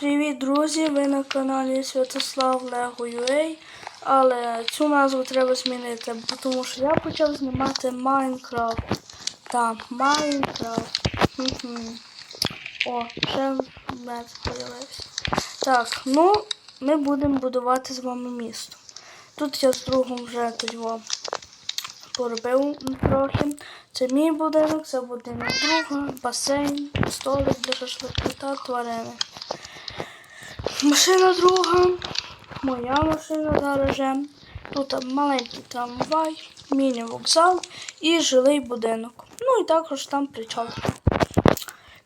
Привіт, друзі! Ви на каналі Святослав Лего UA. Але цю назву треба змінити, тому що я почав знімати Майнкрафт. Так, Майнкрафт. О, вже мед з'явився. Так, ну, ми будемо будувати з вами місто. Тут я з другом вже тоді поробив трохи. Це мій будинок, це будинок друга, басейн, столик для шашлику та тварини. Машина друга, моя машина гаражем. Тут маленький трамвай, міні-вокзал і жилий будинок. Ну і також там причал.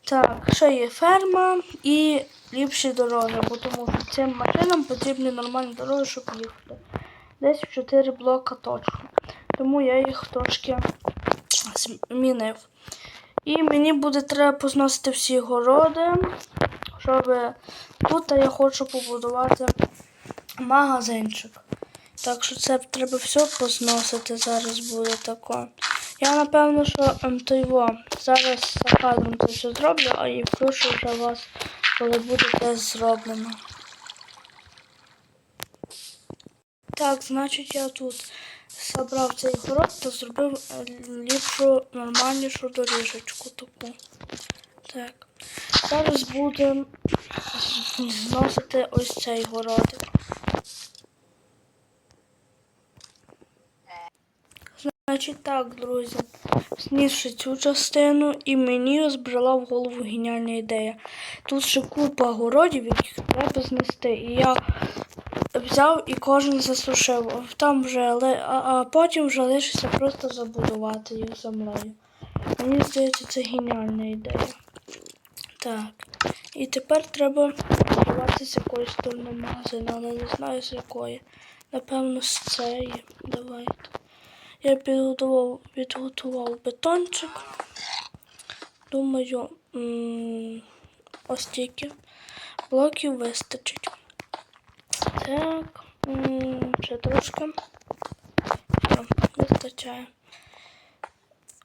Так, ще є ферма і ліпші дороги, бо тому що цим машинам потрібні нормальні дороги, щоб їхати. Десь в 4 блока точно. Тому я їх трошки змінив. І мені буде треба позносити всі городи, щоб тут я хочу побудувати магазинчик. Так що це треба все позносити зараз буде тако. Я напевно, що його зараз за кадром це все зроблю, а і включу вже вас, коли буде це зроблено. Так, значить я тут забрав цей город та зробив ліпшу, нормальнішу доріжечку таку. Так. Зараз будемо зносити ось цей городик. Значить так, друзі, знісши цю частину, і мені збрала в голову геніальна ідея. Тут ще купа городів, яких треба знести. І я взяв і кожен засушив. Там вже, а, а потім вже лишиться просто забудувати їх землею. Мені здається, це геніальна ідея. Так. І тепер треба будувати з якоїсь сторони магазин, але не знаю з якої. Напевно, з цієї. Давайте. Я підготував, підготував бетончик. Думаю, ось тільки блоків вистачить. Так, м, ще трошки. Вистачає.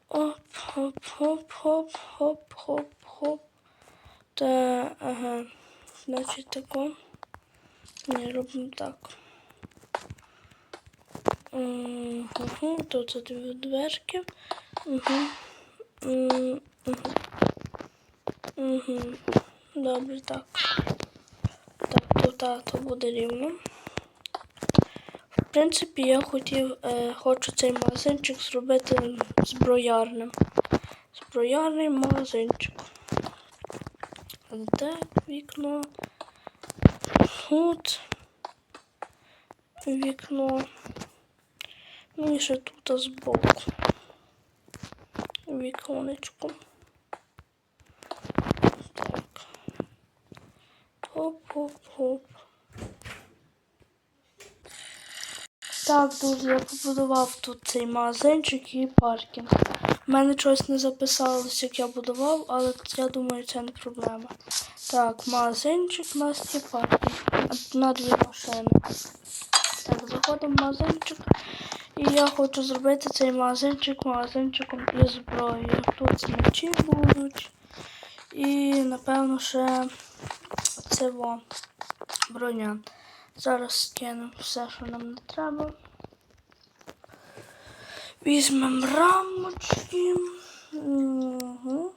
Оп, хоп, хоп, хоп, хоп, хоп, хоп. Та, ага. Значить тако. Не робимо так. Угу, тут дві дверки. Угу. Угу. Угу. Добре, так. Так, тут то буде рівно. В принципі, я хотів, е, хочу цей магазинчик зробити зброярним. Зброярний магазинчик. Так, вікно. Тут вікно. Ну і ще тут збоку. Віконечко. Так. Хоп-хоп-хоп. Так, друзі, я побудував тут цей магазинчик і паркінг. У мене щось не записалось, як я будував, але я думаю, це не проблема. Так, магазинчик у нас є паркінг на дві машини. Так, заходимо в магазинчик. І я хочу зробити цей магазинчик магазинчиком із зброєю. Тут мечі будуть. І, напевно, ще це во броня. Зараз скинемо все, що нам не треба. Візьмемо рамочки. Угу.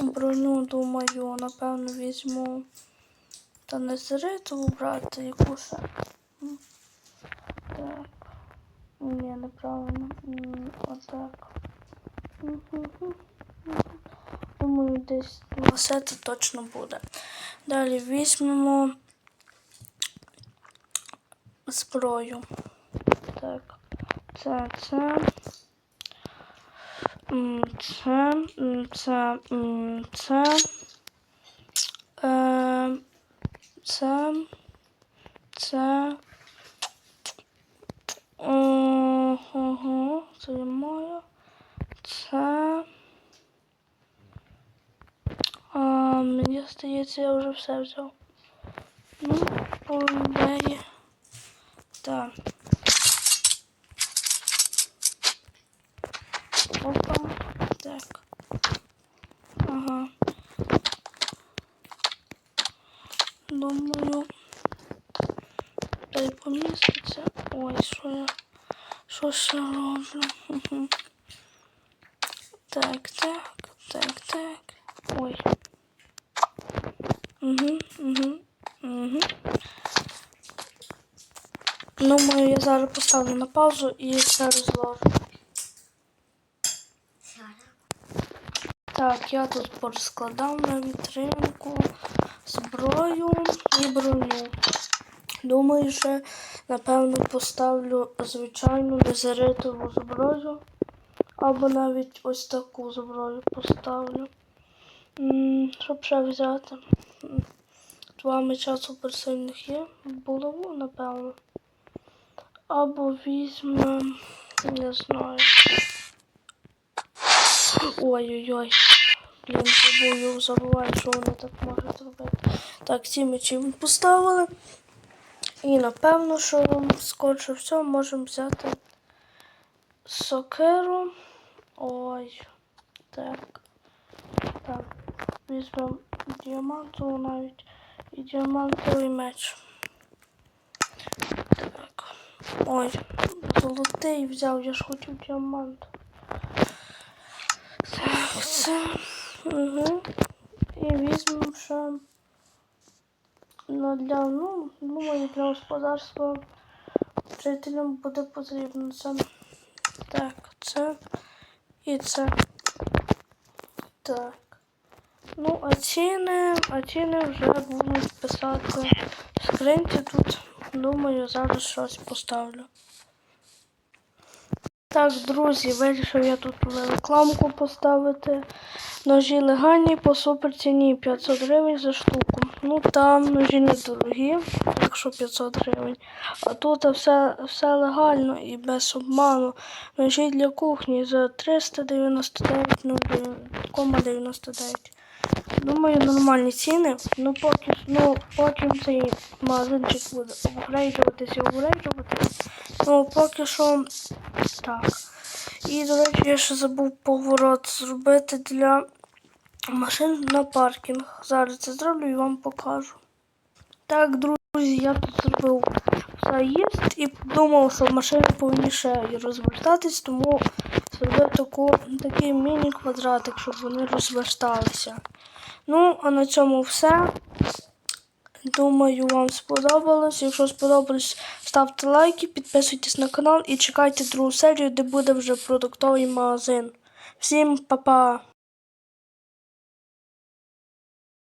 Броню, думаю, напевно, візьму. Та не зритову брати яку ще. М. Так. Ні, неправильно. Отак. Думаю, десь два сети точно буде. Далі візьмемо зброю. Так. Це, це. Це, це, це. Е, Це. Це. Ого, це моя. Це. А, мені здається, я вже все взяв. Ну, по. Так. Опа. Так. Ага. Думаю. Та й поміститься. Ой, що я. Що ще роблю? Так, так, так, так. Ой. Угу, угу, угу. Думаю, я зараз поставлю на паузу і все розложу. Так, я тут порозкладав на вітринку зброю і броню. Думаю, що напевно поставлю звичайну незаритову зброю. Або навіть ось таку зброю поставлю. Щоб ще взяти. Два меча суперсильних є. Булаву, напевно. Або візьмем, не знаю. Ой-ой-ой. Блін, забую, забуваю, що вони так можуть робити. Так, ці мечі ми поставили. І напевно, що скорше всього можемо взяти сокеру. Ой. Так. Так. Візьмемо діамантову навіть і діамантовий меч. Так. Ой, золотий взяв, я ж хотів діамант. Так, це. Угу. І візьмемо ще. Ну, для, ну, думаю, для господарства жителям буде потрібно це. Так, це і це. Так. Ну, а ціни, а ціни вже будуть писати в скринці тут. Думаю, зараз щось поставлю. Так, друзі, вирішив я тут рекламку поставити. Ножі легальні по суперціні 500 гривень за штуку. Ну там ножі недорогі, якщо 500 гривень. А тут все, все легально і без обману. Ножі для кухні за 399,99. Думаю, нормальні ціни. Ну поки ну, потім цей магазинчик буде обгрейджуватися і обгрейджуватися. Ну поки що так. І, до речі, я ще забув поворот зробити для машин на паркінг. Зараз це зроблю і вам покажу. Так, друзі, я тут зробив заїзд і подумав, що машини повинні ще розвертатись, тому зробив таку, такий міні-квадратик, щоб вони розверталися. Ну, а на цьому все. Думаю, вам сподобалось. Якщо сподобалось, ставте лайки, підписуйтесь на канал і чекайте другу серію, де буде вже продуктовий магазин. Всім па-па!